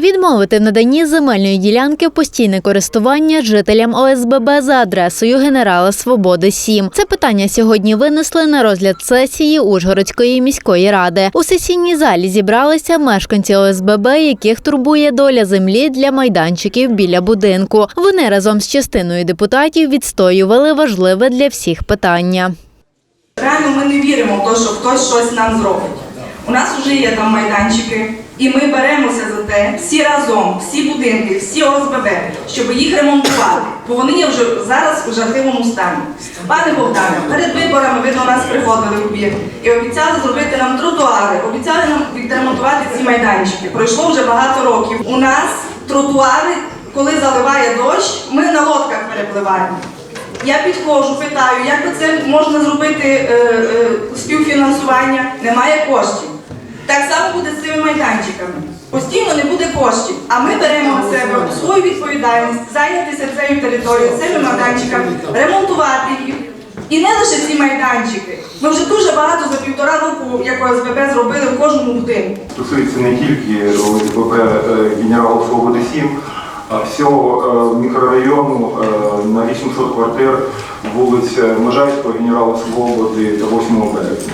Відмовити в наданні земельної ділянки в постійне користування жителям ОСББ за адресою генерала Свободи 7. Це питання сьогодні винесли на розгляд сесії Ужгородської міської ради. У сесійній залі зібралися мешканці ОСББ, яких турбує доля землі для майданчиків біля будинку. Вони разом з частиною депутатів відстоювали важливе для всіх питання. Ми не віримо в те, що хтось щось нам зробить. У нас вже є там майданчики, і ми беремося за те всі разом, всі будинки, всі ОСББ, щоб їх ремонтувати, бо вони є вже зараз у жахливому стані. Пане Богдане, перед виборами ви до нас приходили в об'єкт і обіцяли зробити нам тротуари, обіцяли нам відремонтувати ці майданчики. Пройшло вже багато років. У нас тротуари, коли заливає дощ, ми на лодках перепливаємо. Я підходжу, питаю, як це можна зробити е, е, співфінансування, немає коштів. Так само буде з цими майданчиками. Постійно не буде коштів, а ми беремо на себе свою відповідальність, зайнятися цією територією, цими майданчиками, ремонтувати їх. І не лише ці майданчики. Ми вже дуже багато за півтора року, як ОСББ, зробили в кожному будинку. стосується не тільки ОСББ е, генерала Свободи 7, а всього е, мікрорайону е, на 800 квартир вулиця Можайського, генерала Свободи та 8 березня.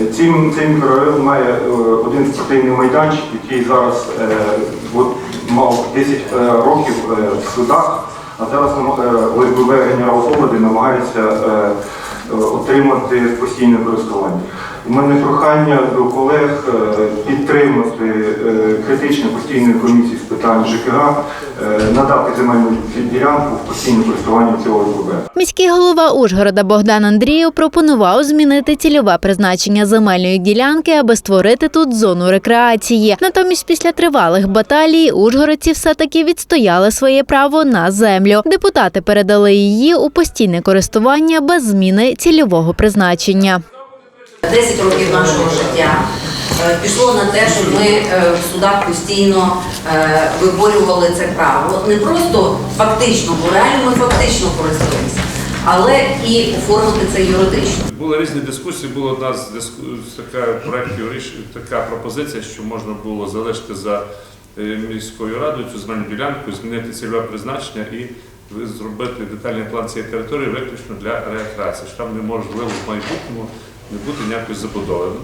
Е, Цей, мікрорайон має е, один спортивний майданчик, який зараз е, от, мав 10 е, років е, в судах, а зараз е, ОСББ генерал Свободи намагається е, е, отримати постійне користування. У мене прохання до колег е, підтримати е, критичну постійну комісію з питань ЖКГ, е, надати земельну ділянку в постійне користування цього ОСББ. Міський голова Ужгорода Богдан Андрієв пропонував змінити цільове призначення земельної ділянки, аби створити тут зону рекреації. Натомість, після тривалих баталій, ужгородці все-таки відстояли своє право на землю. Депутати передали її у постійне користування без зміни цільового призначення. 10 років нашого життя е, пішло на те, щоб ми е, в судах постійно е, виборювали це право. Не просто фактично, бо реально ми фактично користуємося, але і оформити це юридично. Були різні дискусії. Була одна з диску... така проєктів рішень, така пропозиція, що можна було залишити за міською радою цю земельну ділянку, змінити цільове призначення і зробити детальний план цієї території виключно для рекреації, що там неможливо в майбутньому не бути ніякої забудови. Ну,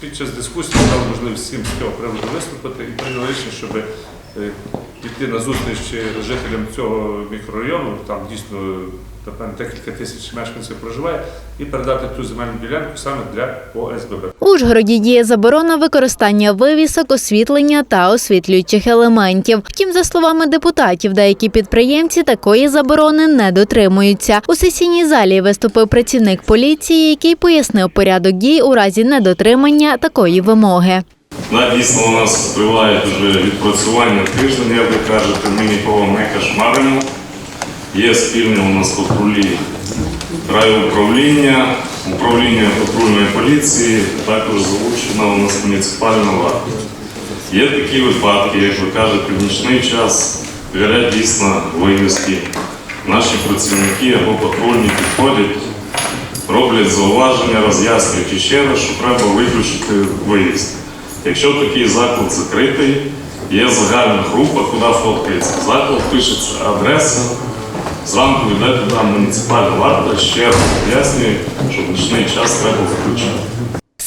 Під час дискусії стало можливість всім з цього приводу виступити і прийняли рішення, щоб е, піти на зустріч жителям цього мікрорайону, там дійсно напевно, декілька тисяч мешканців проживає, і передати ту земельну ділянку саме для ОСББ. У Ужгороді діє заборона використання вивісок, освітлення та освітлюючих елементів. Втім, за словами депутатів, деякі підприємці такої заборони не дотримуються. У сесійній залі виступив працівник поліції, який пояснив порядок дій у разі недотримання такої вимоги. Да, дійсно у нас триває вже відпрацювання тиждень, як ви кажете, ми нікого не кошмаримо. Є спільні у нас патрулі райуправління, управління патрульної поліції, також залучена у нас муніципальна влада. Є такі випадки, як ви кажете, в нічний час горять дійсно вивіски. Наші працівники або патрульні підходять, роблять зауваження, роз'яснюють ще раз, що треба виключити виїзд. Якщо такий заклад закритий, є загальна група, куди фоткається заклад, пишеться адреса. Зранку йде туди муніципальна варта, ще раз пояснює, що в нічний час треба виключити.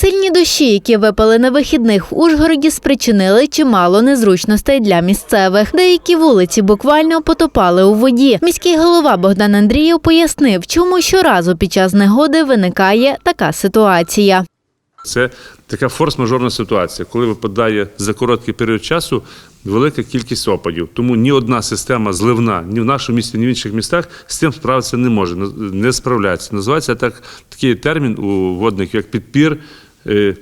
Сильні дощі, які випали на вихідних в Ужгороді, спричинили чимало незручностей для місцевих. Деякі вулиці буквально потопали у воді. Міський голова Богдан Андрієв пояснив, чому щоразу під час негоди виникає така ситуація. Це така форс-мажорна ситуація, коли випадає за короткий період часу велика кількість опадів. Тому ні одна система зливна, ні в нашому місті, ні в інших містах з цим справитися не може, не справляється. Називається так такий термін у водників, як підпір. е,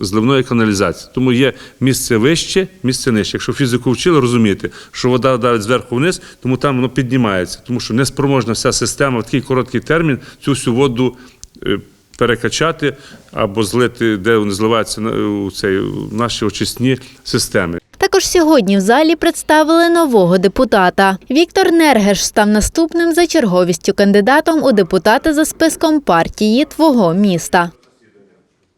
Зливної каналізації. Тому є місце вище, місце нижче. Якщо фізику вчили, розумієте, що вода давить зверху вниз, тому там воно піднімається. Тому що неспроможна вся система в такий короткий термін цю всю воду е, перекачати або злити, де вони зливаються у цей, у наші очисні системи. Також сьогодні в залі представили нового депутата. Віктор Нергеш став наступним за черговістю кандидатом у депутати за списком партії Твого міста.